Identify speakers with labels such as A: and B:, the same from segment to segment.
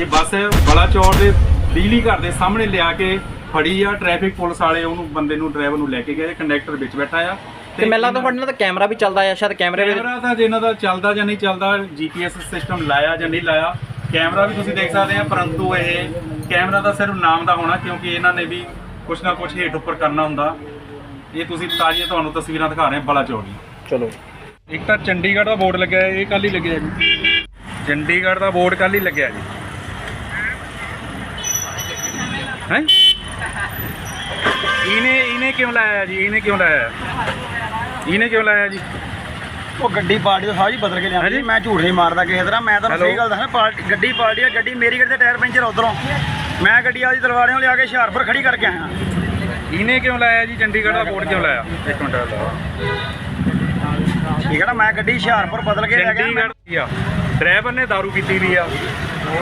A: ਇਹ ਬੱਸ ਬੜਾ ਚੌੜ ਦੇ ਬਿਜਲੀ ਘਰ ਦੇ ਸਾਹਮਣੇ ਲਿਆ ਕੇ ਫੜੀ ਆ। ਟ੍ਰੈਫਿਕ ਪੁਲਿਸ ਵਾਲੇ ਉਹਨੂੰ ਬੰਦੇ ਨੂੰ ਡਰਾਈਵਰ ਨੂੰ ਲੈ ਕੇ ਗਏ। ਕੰਡਕਟਰ ਵਿੱਚ ਬੈਠਾ ਆ।
B: ਤੇ ਮੈਨੂੰ ਲੱਗਦਾ ਤੁਹਾਡੇ ਨਾਲ ਤਾਂ ਕੈਮਰਾ ਵੀ ਚੱਲਦਾ ਆ ਸ਼ਾਇਦ ਕੈਮਰੇ ਵਿੱਚ
A: ਕੈਮਰਾ ਤਾਂ ਜੇ ਇਹਨਾਂ ਦਾ ਚੱਲਦਾ ਜਾਂ ਨਹੀਂ ਚੱਲਦਾ ਜੀਪੀਐਸ ਸਿਸਟਮ ਲਾਇਆ ਜਾਂ ਨਹੀਂ ਲਾਇਆ ਕੈਮਰਾ ਵੀ ਤੁਸੀਂ ਦੇਖ ਸਕਦੇ ਆ ਪਰੰਤੂ ਇਹ ਕੈਮਰਾ ਤਾਂ ਸਿਰਫ ਨਾਮ ਦਾ ਹੋਣਾ ਕਿਉਂਕਿ ਇਹਨਾਂ ਨੇ ਵੀ ਕੁਛ ਨਾ ਕੁਛ ਹੇਠ ਉੱਪਰ ਕਰਨਾ ਹੁੰਦਾ। ਇਹ ਤੁਸੀਂ ਤਾਜ਼ੀਆਂ ਤੁਹਾਨੂੰ ਤਸਵੀਰਾਂ ਦਿਖਾ ਰਹੇ ਬੜਾ ਚੌੜੀ
B: ਚਲੋ।
A: ਇੱਕ ਤਾਂ ਚੰਡੀਗੜ੍ਹ ਦਾ ਬੋਰਡ ਲੱਗਿਆ ਇਹ ਕੱਲ ਹੀ ਲੱਗਿਆ ਜੀ। ਚੰਡੀਗੜ੍ਹ ਦਾ ਬੋਰਡ ਕੱਲ ਹੀ ਲੱਗਿਆ ਜੀ। ਹੈ। ਇਹਨੇ ਇਹਨੇ ਕਿਉਂ ਲਾਇਆ ਜੀ? ਇਹਨੇ ਕਿਉਂ ਲਾਇਆ? ਇਹਨੇ ਕਿਉਂ ਲਾਇਆ ਜੀ?
C: ਉਹ ਗੱਡੀ ਪਾਰਟੀ ਤੋਂ ਸਾਰੀ ਬਦਲ ਕੇ ਲਿਆਂਦੀ। ਮੈਂ ਝੂਠ ਨਹੀਂ ਮਾਰਦਾ ਕਿਸੇ ਤਰ੍ਹਾਂ। ਮੈਂ ਤੁਹਾਨੂੰ? ਸਹੀ ਗੱਲ ਦੱਸਣਾ ਪਾਰਟੀ ਗੱਡੀ ਪਾਰਟੀ ਆ ਗੱਡੀ ਮੇਰੀ ਗੱਡੀ ਦੇ ਟਾਇਰ ਪੈਂਚਰ ਉਧਰੋਂ। ਮੈਂ ਗੱਡੀ ਆਦੀ ਤਲਵਾਰਿਆਂ ਲਿਆ ਕੇ ਹੁਸ਼ਿਆਰਪੁਰ ਖੜੀ ਕਰਕੇ ਆਇਆ।
A: ਇਹਨੇ ਕਿਉਂ ਲਾਇਆ ਜੀ? ਚੰਡੀਗੜ੍ਹ ਦਾ ਬੋਰਡ ਕਿਉਂ ਲਾਇਆ? ਇੱਕ ਮਿੰਟ
C: ਠੀਕ ਹੈ ਨਾ ਮੈਂ ਗੱਡੀ ਹੁਸ਼ਿਆਰਪੁਰ ਬਦਲ ਕੇ ਲੈ ਗਿਆ
A: ਚੰਡੀਗੜ੍ਹ ਦੀ ਆ। ਡਰਾਈਵਰ ਨੇ दारू ਪੀਤੀ ਵੀ ਆ।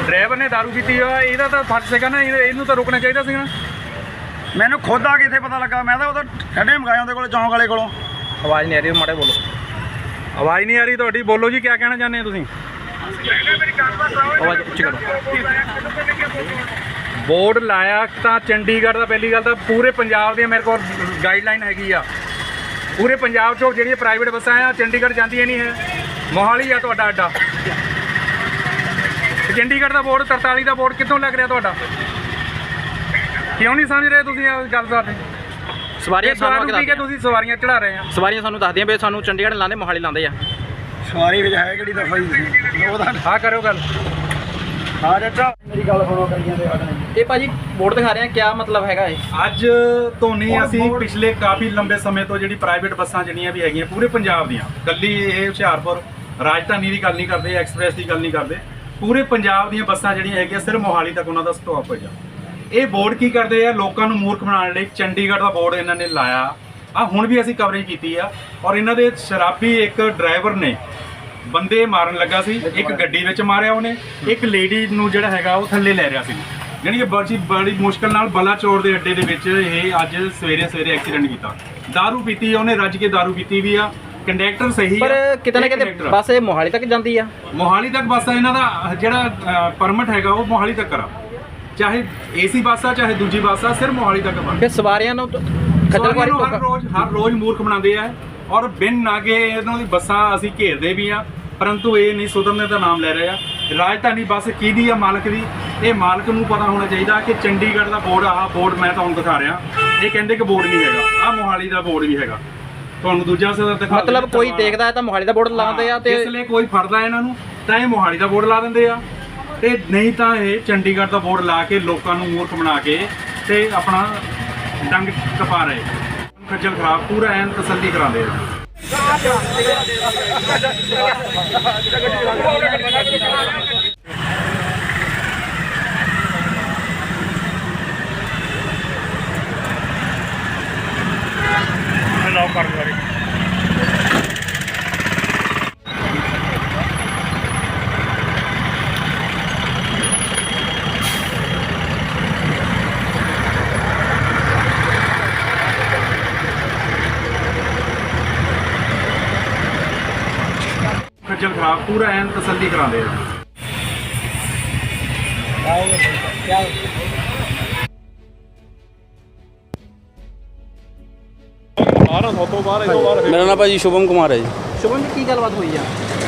A: ਡਰਾਈਵਰ ਨੇ दारू ਪੀਤੀ ਆ ਇਹਦਾ ਤਾਂ ਫਰਜ਼ ਸੀਗਾ ਨਾ ਇਹਨੂੰ ਇਹਨੂੰ ਤਾਂ ਰੁਕਣਾ ਚਾਹੀਦਾ ਸੀ ਨਾ।
C: ਮੈਨੂੰ ਖੁਦ ਆ ਕੇ ਇੱਥੇ ਪਤਾ ਲੱਗਾ ਮੈਂ ਤਾਂ ਉਹਦਾ ਠੱਡੇ ਮੰਗਾਏ ਉਹਦੇ ਕੋਲ ਚੌਂਕ ਵਾਲੇ ਕੋਲੋਂ।
B: ਆਵਾਜ਼ ਨਹੀਂ ਆ ਰਹੀ ਮਾੜੇ ਬੋਲੋ।
A: ਆਵਾਜ਼ ਨਹੀਂ ਆ ਰਹੀ ਤੁਹਾਡੀ ਬੋਲੋ ਜੀ ਕੀ ਕਹਿਣਾ ਚਾਹੁੰਦੇ ਹੋ ਤੁਸੀਂ?
B: ਆਵਾਜ਼ ਉੱਚੀ ਕਰੋ।
A: ਬੋਰਡ ਲਾਇਆ ਤਾਂ ਚੰਡੀਗੜ੍ਹ ਦਾ ਪਹਿਲੀ ਗੱਲ ਤਾਂ ਪੂਰੇ ਪੰਜਾਬ ਦੀ ਮੇਰੇ ਕੋਲ ਗਾਈਡਲਾਈਨ ਹੈਗੀ ਆ। ਪੂਰੇ ਪੰਜਾਬ ਚੋਂ ਜਿਹੜੀਆਂ ਪ੍ਰਾਈਵੇਟ ਬੱਸਾਂ ਆ ਚੰਡੀਗੜ੍ਹ ਜਾਂਦੀਆਂ ਨਹੀਂ ਹੈ। ਮੋਹਾਲੀ ਆ ਤੁਹਾਡਾ ਅੱਡਾ। ਤੇ ਚੰਡੀਗੜ੍ਹ ਦਾ ਬੋਰਡ 43 ਦਾ ਬੋਰਡ ਕਿੱਥੋਂ ਲੱਗ ਰਿਹਾ ਤੁਹਾਡਾ? ਕਿਉਂ ਨਹੀਂ ਸਮਝ ਰਹੇ ਤੁਸੀਂ ਇਹ ਗੱਲ ਸਾਡੇ
B: ਸਵਾਰੀਆਂ ਸਾਨੂੰ ਆ
A: ਠੀਕ ਹੈ ਤੁਸੀਂ ਸਵਾਰੀਆਂ ਚੜਾ ਰਹੇ ਆ।
B: ਸਵਾਰੀਆਂ ਸਾਨੂੰ ਦੱਸਦੀਆਂ ਵੀ ਸਾਨੂੰ ਚੰਡੀਗੜ੍ਹ ਲਾਉਂਦੇ ਮੋਹਾਲੀ ਲਾਉਂਦੇ ਆ।
C: ਸਵਾਰੀ ਵਿੱਚ ਹੈ ਕਿਹੜੀ ਦਫਾ ਹੀ ਉਹਦਾ
A: ਹਾਂ ਕਰੋ ਗੱਲ।
C: ਹਾਂ ਚਾਚਾ ਮੇਰੀ ਗੱਲ ਸੁਣੋ ਕਰੀਆਂ ਤੇ ਸਾਡੇ
B: ਇਹ ਭਾਜੀ ਬੋਰਡ ਦਿਖਾ ਰਹੇ ਆ ਕੀ ਮਤਲਬ ਹੈਗਾ ਇਹ?
A: ਅੱਜ ਤੋਂ ਨਹੀਂ ਅਸੀਂ ਪਿਛਲੇ ਕਾਫੀ ਲੰਬੇ ਸਮੇਂ ਤੋਂ ਜਿਹੜੀ ਪ੍ਰਾਈਵੇਟ ਬੱਸਾਂ ਜਿਹੜੀਆਂ ਵੀ ਹੈਗੀਆਂ ਪੂਰੇ ਪੰਜਾਬ ਦੀਆਂ। ਕੱਲੀ ਇਹ ਹੁਸ਼ਿਆਰਪੁਰ ਰਾਜਧਾਨੀ ਦੀ ਗੱਲ ਨਹੀਂ ਕਰਦੇ ਐਕਸਪ੍ਰੈਸ ਦੀ ਗੱਲ ਨਹੀਂ ਕਰਦੇ। ਪੂਰੇ ਪੰਜਾਬ ਦੀਆਂ ਬੱਸਾਂ ਜਿਹੜੀਆਂ ਹੈਗੀਆਂ ਸਿਰਫ ਮੋਹਾਲੀ ਤੱਕ ਉਹਨਾਂ ਦਾ ਸਟਾਪ ਹੋ ਜਾ ਇਹ ਬੋਰਡ ਕੀ ਕਰਦੇ ਆ ਲੋਕਾਂ ਨੂੰ ਮੂਰਖ ਬਣਾਉਣ ਲਈ ਚੰਡੀਗੜ੍ਹ ਦਾ ਬੋਰਡ ਇਹਨਾਂ ਨੇ ਲਾਇਆ ਆ ਹੁਣ ਵੀ ਅਸੀਂ ਕਵਰੇਜ ਕੀਤੀ ਆ ਔਰ ਇਹਨਾਂ ਦੇ ਸ਼ਰਾਬੀ ਇੱਕ ਡਰਾਈਵਰ ਨੇ ਬੰਦੇ ਮਾਰਨ ਲੱਗਾ ਸੀ ਇੱਕ ਗੱਡੀ ਵਿੱਚ ਮਾਰਿਆ ਉਹਨੇ ਇੱਕ ਲੇਡੀ ਨੂੰ ਜਿਹੜਾ ਹੈਗਾ ਉਹ ਥੱਲੇ ਲੈ ਰਿਹਾ ਸੀ ਯਾਨੀ ਕਿ ਬੜੀ ਬੜੀ ਮੁਸ਼ਕਲ ਨਾਲ ਬਲਾਚੌਰ ਦੇ ਅੱਡੇ ਦੇ ਵਿੱਚ ਇਹ ਅੱਜ ਸਵੇਰੇ ਸਵੇਰੇ ਐਕਸੀਡੈਂਟ ਕੀਤਾ दारू ਪੀਤੀ ਉਹਨੇ ਰੱਜ ਕੇ दारू ਪੀਤੀ ਵੀ ਆ ਕੰਡਕਟਰ ਸਹੀ
B: ਪਰ
A: ਆ,
B: ਕਿਤੇ ਨਾ
A: ਇਹ
B: ਕਿਤੇ
A: ਆ।
B: ਬੱਸ ਇਹ ਮੋਹਾਲੀ ਤੱਕ ਜਾਂਦੀ ਆ।
A: ਮੋਹਾਲੀ ਤੱਕ ਬੱਸ ਆ ਇਹਨਾਂ ਦਾ ਜਿਹੜਾ ਪਰਮਿਟ ਹੈਗਾ ਉਹ ਮੋਹਾਲੀ ਤੱਕ ਆ ਚਾਹੇ ਏਸੀ ਬੱਸ ਆ ਚਾਹੇ ਦੂਜੀ ਬੱਸ ਆ ਸਿਰਫ ਮੋਹਾਲੀ ਤੱਕ ਆ
B: ਫਿਰ ਸਵਾਰੀਆਂ ਨੂੰ ਤਾਂ ਖੱਜਲ
A: ਸਵਾਰੀਆਂ
B: ਖੁਆਰੀ
A: ਨੂੰ ਹਰ
B: ਧੋਖਾ।
A: ਰੋਜ਼ ਹਰ ਰੋਜ਼ ਮੂਰਖ ਬਣਾਉਂਦੇ ਆ ਔਰ ਬਿਨ ਨਾਗੇ ਇਹਨਾਂ ਦੀ ਬੱਸਾਂ ਅਸੀਂ ਘੇਰਦੇ ਵੀ ਆ ਪਰੰਤੂ ਇਹ ਨਹੀਂ ਸੁਧਰਨੇ ਦਾ ਨਾਮ ਲੈ ਰਹੇ ਆ। ਰਾਜਧਾਨੀ ਬੱਸ ਕਿਹਦੀ ਆ ਮਾਲਕ ਦੀ? ਇਹ ਮਾਲਕ ਨੂੰ ਪਤਾ ਹੋਣਾ ਚਾਹੀਦਾ ਕਿ ਚੰਡੀਗੜ੍ਹ ਦਾ ਬੋਰਡ ਆਹ ਬੋਰਡ ਮੈਂ ਤੁਹਾਨੂੰ ਦਿਖਾ ਰਿਹਾ। ਇਹ ਕਹਿੰਦੇ ਕਿ ਬੋਰਡ ਨਹੀਂ ਹੈਗਾ ਆਹ ਮੋਹਾਲੀ ਦਾ ਬੋਰਡ ਵੀ ਹੈਗਾ। ਤੁਹਾਨੂੰ ਦੂਜਾ ਸਦਾ ਦਿਖਾ
B: ਮਤਲਬ ਕੋਈ ਦੇਖਦਾ ਹੈ ਤਾਂ ਮੋਹਾਲੀ ਦਾ ਬੋਰਡ ਲਾਉਂਦੇ ਆ ਤੇ
A: ਇਸ ਲਈ ਕੋਈ ਫੜਦਾ ਇਹਨਾਂ ਨੂੰ ਤਾਂ ਇਹ ਮੋਹਾਲੀ ਦਾ ਬੋਰਡ ਲਾ ਦਿੰਦੇ ਆ। ਤੇ ਨਹੀਂ ਤਾਂ ਇਹ ਚੰਡੀਗੜ੍ਹ ਦਾ ਬੋਰਡ ਲਾ ਕੇ ਲੋਕਾਂ ਨੂੰ ਮੂਰਖ ਬਣਾ ਕੇ ਤੇ ਆਪਣਾ ਡੰਗ ਟਪਾ ਰਹੇ। ਖੱਜਲ ਖਰਾਬ ਪੂਰਾ ਐਨ ਤਸੱਲੀ ਕਰਾਉਂਦੇ ਆ। ਖਰਾਬ ਪੂਰਾ ਐਨ ਤਸੱਲੀ ਕਰਾਉਂਦੇ ਆ।
D: ਮੇਰਾ ਨਾਮ ਭਾਜੀ ਸ਼ੁਭਮ ਕੁਮਾਰ ਹੈ ਜੀ।
B: ਸ਼ੁਭਮ ਜੀ ਕੀ ਗੱਲਬਾਤ ਹੋਈ ਆ?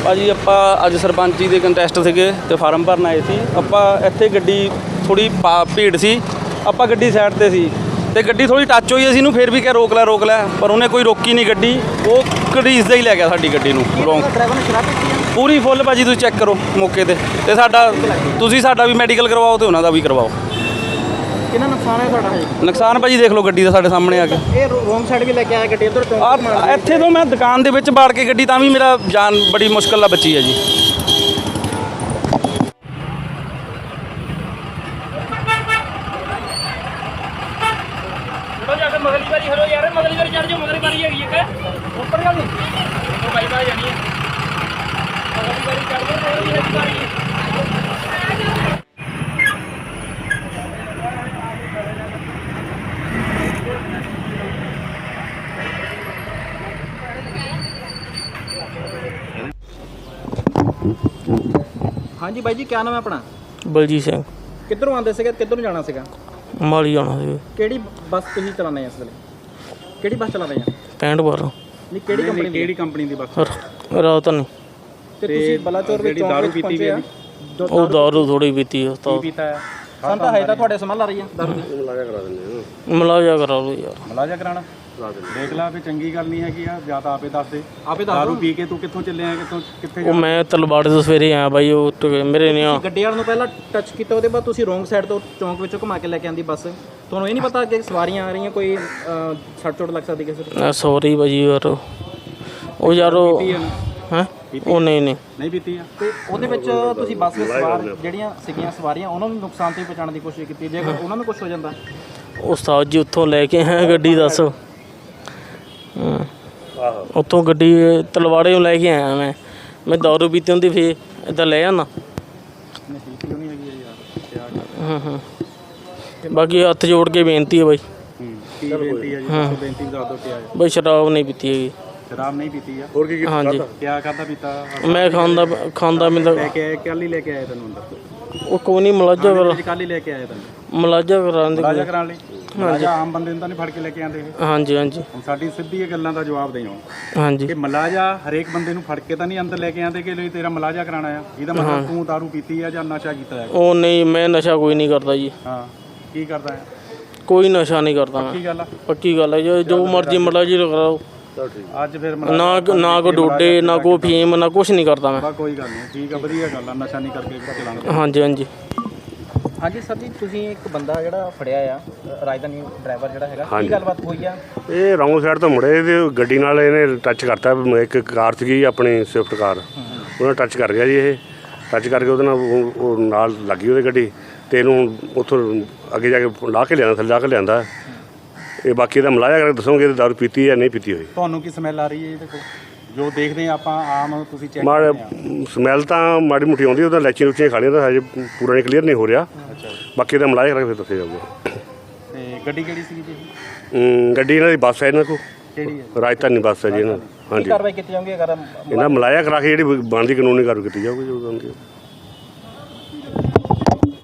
D: ਭਾਜੀ ਆਪਾਂ ਅੱਜ ਸਰਪੰਚੀ ਦੇ ਕੰਟੈਸਟ ਸੀਗੇ ਤੇ ਫਾਰਮ ਭਰਨ ਆਏ ਸੀ। ਆਪਾਂ ਇੱਥੇ ਗੱਡੀ ਥੋੜੀ ਭੀੜ ਸੀ। ਆਪਾਂ ਗੱਡੀ ਸਾਈਡ ਤੇ ਸੀ। ਤੇ ਗੱਡੀ ਥੋੜੀ ਟੱਚ ਹੋਈ ਅਸੀਂ ਇਹਨੂੰ ਫੇਰ ਵੀ ਕਿਹਾ ਰੋਕ ਲੈ ਰੋਕ ਲੈ ਪਰ ਉਹਨੇ ਕੋਈ ਰੋਕੀ ਨਹੀਂ ਗੱਡੀ। ਉਹ ਘੜੀਸਦਾ ਹੀ ਲੈ ਗਿਆ ਸਾਡੀ ਗੱਡੀ ਨੂੰ ਰੋਂਗ
B: ਡਰਾਈਵਰ ਨੇ ਸ਼ਰਾਬ ਪੀਤੀ ਆ
D: ਪੂਰੀ ਫੁੱਲ ਭਾਜੀ ਤੁਸੀਂ ਚੈੱਕ ਕਰੋ ਮੌਕੇ ਤੇ। ਤੇ ਸਾਡਾ ਤੁਸੀਂ ਸਾਡਾ ਵੀ ਮੈਡੀਕਲ ਕਰਵਾਓ ਤੇ ਉਹਨਾਂ ਦਾ ਵੀ ਕਰਵਾਓ।
B: ਕਿੰਨਾ ਨੁਕਸਾਨ ਹੈ ਤੁਹਾਡਾ ਹਜੇ
D: ਨੁਕਸਾਨ ਭਾਜੀ ਦੇਖ ਲਓ ਗੱਡੀ ਦਾ ਸਾਡੇ ਸਾਹਮਣੇ ਆ ਕੇ।
B: ਇਹ ਰੋਂਗ ਸਾਈਡ ਵੀ ਲੈ ਕੇ ਆਇਆ ਗੱਡੀ ਉਧਰ ਤੋਂ ਮਾਰ ਲਈ।
D: ਇੱਥੇ ਤੋਂ ਮੈਂ ਦੁਕਾਨ ਦੇ ਵਿੱਚ ਬਾੜ ਕੇ ਗੱਡੀ ਤਾਂ ਵੀ ਮੇਰਾ ਜਾਨ ਬੜੀ ਮੁਸ਼ਕਲ ਨਾਲ ਬਚੀ ਹੈ ਜੀ
B: ਮਗਲੀ ਵਾਰੀ ਹਰੋ ਮਗਲੀ ਵਾਰੀ ਚੜ ਜਾ ਮਗਲੀ ਵਾਰੀ ਹੈਗੀ ਇੱਕ। ਉੱਪਰ ਗੱਲ ਉਹ ਬਾਈ ਬਾਈ ਜਾਣੀ ਹੈ। ਮਗਲੀ ਵਾਰੀ ਚੜ ਜਾ ਹੈਗੀ ਵਾਰੀ। ਹਾਂਜੀ ਬਾਈ ਜੀ ਕੀ ਨਾਮ ਹੈ ਆਪਣਾ?
E: ਬਲਜੀਤ ਸਿੰਘ।
B: ਕਿੱਧਰੋਂ ਆਉਂਦੇ ਸੀਗੇ ਕਿੱਧਰੋਂ ਜਾਣਾ ਸੀਗਾ?
E: ਮਾਲੀ ਜਾਣਾ ਸੀ।
B: ਕਿਹੜੀ ਬੱਸ ਤੁਸੀਂ ਚਲਾਉਂਦੇ ਆ ਇਸ ਵੇਲੇ? ਕਿਹੜੀ ਬੱਸ ਚਲਾਉਂਦੇ ਆ?
E: 65 ਬਾਰ
B: ਨਹੀਂ ਕਿਹੜੀ ਕੰਪਨੀ ਦੀ?
A: ਕਿਹੜੀ ਕੰਪਨੀ ਦੀ ਬੱਸ?
E: ਰਾਤ ਨਹੀਂ
B: ਤੇ ਤੁਸੀਂ ਬਲਾਚੌਰ ਵਿੱਚ
A: ਜਿਹੜੀ ਦਾਰੂ ਪੀਤੀ ਵੀ
E: ਉਹ ਦਾਰੂ ਥੋੜੀ ਪੀਤੀ ਆ ਉਸਤਾਦ
A: ਪੀਤਾ ਹੈ
B: ਸਾਨੂੰ ਤਾਂ ਹੈ ਤਾਂ ਤੁਹਾਡੇ ਸਮਝ ਆ ਰਹੀ ਆ ਦਾਰੂ ਦੀ?
E: ਮਲਾਜਾ ਕਰਾ ਲਓ ਯਾਰ
A: ਮਲਾਜਾ ਕਰਾਣਾ ਦੇਖ ਲਾ ਵੀ ਚੰਗੀ ਗੱਲ ਨਹੀਂ ਹੈਗੀ ਆ ਜਾਂ ਤਾਂ ਆਪੇ ਦੱਸ ਦੇ।
B: ਆਪੇ ਦੱਸ
A: ਦਾਰੂ ਪੀ ਕੇ ਤੂੰ ਕਿੱਥੋਂ ਚੱਲਿਆ ਕਿੱਥੋਂ ਕਿੱਥੇ
E: ਉਹ ਮੈਂ ਤਲਵਾੜੇ ਤੋਂ ਸਵੇਰੇ ਆਇਆ ਬਾਈ ਉਹ ਮੇਰੇ ਨੇ ਆ-
B: ਗੱਡੀ ਵਾਲ ਨੂੰ ਪਹਿਲਾਂ ਟੱਚ ਕੀਤਾ ਉਹਦੇ ਬਾਅਦ ਤੁਸੀਂ ਰੋਂਗ ਸਾਈਡ ਤੋਂ ਚੌਂਕ ਵਿੱਚੋਂ ਘੁਮਾ ਕੇ ਲੈ ਕੇ ਆਂਦੀ ਬੱਸ। ਤੁਹਾਨੂੰ ਇਹ ਨਹੀਂ ਪਤਾ ਕਿ ਸਵਾਰੀਆਂ ਆ ਰਹੀਆਂ ਕੋਈ ਸੱਟ ਚੋਟ ਲੱਗ ਸਕਦੀ ਕਿਸੇ ਨੂੰ
E: ਆ ਸੌਰੀ ਬਾਜੀ ਯਾਰ। ਉਹ ਯਾਰ ਉਹ ਹੈ? ਉਹ ਨਹੀਂ ਨਹੀਂ।
A: ਨਹੀਂ ਪੀਤੀ ਆ।
B: ਤੇ ਉਹਦੇ ਵਿੱਚ ਤੁਸੀਂ ਬੱਸ ਵਿੱਚ ਸਵਾਰ ਜਿਹੜੀਆਂ ਸੀਗੀਆਂ ਸਵਾਰੀਆਂ ਉਹਨਾਂ ਨੂੰ ਨੁਕਸਾਨ ਤੋਂ ਹੀ ਬਚਾਉਣ ਦੀ ਕੋਸ਼ਿਸ਼ ਕੀਤੀ। ਜੇਕਰ ਉਹਨਾਂ ਨੂੰ ਕੁਝ ਹੋ ਜਾਂਦਾ।
E: ਉਸਤਾਦ ਜੀ ਉੱਥੋਂ ਲੈ ਕੇ ਆਇਆ ਗੱਡੀ ਦੱਸ। ਹਾਂ। ਉੱਥੋਂ ਗੱਡੀ ਤਲਵਾੜੇ ਲੈ ਕੇ ਆਇਆ ਮੈਂ। ਮੈਂ ਦਾਰੂ ਪੀਤੀ ਹੁੰਦੀ ਫੇ ਇਦਾਂ ਲੈ ਆਣਾ
A: ਨਹੀਂ ਪੀਤੀ ਨਹੀਂ ਹੈਗੀ ਯਾਰ ਕਿਆ ਕਰ-
E: ਹਾਂ ਹਾਂ। ਬਾਕੀ ਹੱਥ ਜੋੜ ਕੇ ਬੇਨਤੀ ਹੈ ਬਾਈ।
A: ਹੂੰ ਕੀ ਬੇਨਤੀ ਹੈ ਜੀ? ਦੱਸੋ ਬੇਨਤੀ ਦੱਸ ਦਿਓ ਕਿਆ ਹੈ
E: ਬਾਈ ਸ਼ਰਾਬ ਨਹੀਂ ਪੀਤੀ ਹੈਗੀ।
A: ਸ਼ਰਾਬ ਨਹੀਂ ਪੀਤੀ ਆ?
F: ਹੋਰ ਕੀ ਕੀ
E: ਹਾਂਜੀ।
A: ਕਿਆ ਕਰਦਾ ਪੀਤਾ?
E: ਮੈਂ ਖਾਂਦਾ ਖਾਂਦਾ ਮੈਂ
A: ਲੈ ਕੇ ਆਏ ਕੱਲ ਹੀ ਲੈ ਕੇ ਆਏ ਤੈਨੂੰ ਅੰਦਰ।
E: ਉਹ ਕੋਈ ਨਹੀਂ ਮਲਾਜਾ ਕਰ
A: ਅੱਜ ਕੱਲ ਹੀ ਲੈ ਕੇ ਆਏ ਤੈਨੂੰ।
E: ਮਲਾਜਾ ਕਰਾਉਣ ਦੇ
A: ਮਲਾਜਾ ਕਰਾਉਣ ਲਈ? ਮਲਾਜਾ ਆਮ ਬੰਦੇ ਨੂੰ ਤਾਂ ਨਹੀਂ ਫੜ ਕੇ ਲੈ ਕੇ ਆਉਂਦੇ ਇਹ?
E: ਹਾਂਜੀ ਹਾਂਜੀ।
A: ਹੁਣ ਸਾਡੀ ਸਿੱਧੀ ਇਹ ਗੱਲਾਂ ਦਾ ਜਵਾਬ ਦੇਈਓ।
E: ਹਾਂਜੀ।
A: ਕਿ ਮਲਾਜਾ ਹਰੇਕ ਬੰਦੇ ਨੂੰ ਫੜ ਕੇ ਤਾਂ ਨਹੀਂ ਅੰਦਰ ਲੈ ਕੇ ਆਉਂਦੇ ਕਿ ਲਈ ਤੇਰਾ ਮਲਾਜਾ ਕਰਾਣਾ ਆ? ਇਹਦਾ ਮਤਲਬ ਤੂੰ ਦਾਰੂ ਪੀਤੀ ਆ ਜਾਂ ਨਸ਼ਾ ਕੀਤਾ ਹੈ
E: ਉਹ ਨਹੀਂ ਮੈਂ ਨਸ਼ਾ ਕੋਈ ਨਹੀਂ ਕਰਦਾ ਜੀ।
A: ਹਾਂ। ਕੀ ਕਰਦਾ ਹੈ
E: ਕੋਈ ਨਸ਼ਾ ਨਹੀਂ ਕਰਦਾ ਮੈਂ।
A: ਕੀ ਗੱਲ ਆ?
E: ਪੱਕੀ ਗੱਲ ਹੈ ਜੋ- ਜੋ ਮਰਜ਼ੀ ਮਲਾਜੀ ਕਰਾਓ।
A: ਅੱਜ ਫਿਰ
E: ਨਾ ਨਾ ਕੋ ਡੋਡੇ ਨਾ ਕੋ ਫੀਮ ਨਾ ਕੁਛ ਨਹੀਂ ਕਰਦਾ ਮੈਂ।
A: ਬਾ ਕੋਈ ਗੱਲ ਨਹੀਂ। ਠੀਕ ਆ ਵਧੀਆ ਗੱਲ ਆ। ਨਸ਼ਾ ਨਹੀਂ ਕਰਕੇ ਚਲਾਣਾ।
E: ਹਾਂਜੀ ਹਾਂਜੀ।
B: ਹਾਂਜੀ ਸਰ ਜੀ ਤੁਸੀਂ ਇੱਕ ਬੰਦਾ ਜਿਹੜਾ ਫੜਿਆ ਆ ਰਾਜਧਾਨੀ ਡਰਾਈਵਰ ਜਿਹੜਾ ਹੈਗਾ ਕੀ ਗੱਲਬਾਤ ਹੋਈ ਆ?
F: ਇਹ ਰੌਂਗ ਸਾਈਡ ਤੋਂ ਮੁੜੇ ਤੇ ਗੱਡੀ ਨਾਲ ਇਹਨੇ ਟੱਚ ਕਰਤਾ ਇੱਕ ਕਾਰ ਸੀਗੀ ਆਪਣੀ ਸਵਿਫਟ ਕਾਰ। ਉਹਨਾਂ ਟੱਚ ਕਰ ਗਿਆ ਜੀ ਇਹ। ਟੱਚ ਕਰਕੇ ਉਹਦੇ ਨਾਲ ਉਹ- ਉਹ ਨਾਲ ਲੱਗੀ ਉਹਦੇ ਗੱਡੀ ਤੇ ਇਹਨੂੰ ਉੱਥੋਂ ਅੱਗੇ ਜਾ ਕੇ ਲਾ ਕੇ ਲਿਆਂਦਾ ਥੱਲੇ ਲਾ ਕੇ ਲਿਆਂਦਾ। ਇਹ ਬਾਕੀ ਦਾ ਮਲਾਇਆ ਕਰਕੇ ਦੱਸੋਗੇ ਤੇ ਦਾਰੂ ਪੀਤੀ ਜਾਂ ਨਹੀਂ ਪੀਤੀ ਹੋਈ।
A: ਤੁਹਾਨੂੰ ਕੀ ਸਮੈਲ ਆ ਰਹੀ ਹੈ ਇਹਦੇ ਕੋਲ? ਜੋ ਦੇਖਦੇ ਆ ਆਪਾਂ ਆਮ ਤੁਸੀਂ ਚੈੱਕ ਆ
F: ਸਮੈਲ ਤਾਂ ਮਾੜੀ ਮੁੱਠੀ ਆਉਂਦੀ ਉਹਦਾ ਲੈਚੀਆਂ ਲੁਚੀਆਂ ਖਾਣੀਆਂ ਤਾਂ ਹਜੇ ਪੂਰਾ ਨਹੀਂ ਕਲੀਅਰ ਨਹੀਂ ਹੋ ਰਿਹਾ। ਬਾਕੀ ਦਾ ਮਲਾਇਆ ਕਰਕੇ ਫਿਰ ਦੱਸਿਆ ਜਾਊਗਾ।
A: ਤੇ ਗੱਡੀ ਕਿਹੜੀ ਸੀ ਜੀ?
F: ਅਮ, ਗੱਡੀ ਇਹਨਾਂ ਦੀ ਬੱਸ ਹੈ ਇਹਨਾਂ ਕੋਲ।
A: ਕਿਹੜੀ ਹੈ?
F: ਰਾਜਧਾਨੀ ਬੱਸ ਹੈ ਜੀ ਇਹਨਾਂ ਦੀ।
B: ਕੀ
F: ਹਾਂਜੀ।
B: ਕਾਰਵਾਈ ਕੀਤੀ ਜਾਊਗੀ ਅਗਰ
F: ਇਹਨਾਂ ਮਲਾਇਆ ਕਰਾ ਕੇ ਜਿਹੜੀ ਬਣਦੀ ਕਾਨੂੰਨੀ ਕਾਰਵਾਈ ਕੀਤੀ ਜਾਊਗੀ ਜੋ ਬਣਦੀ ਹੈ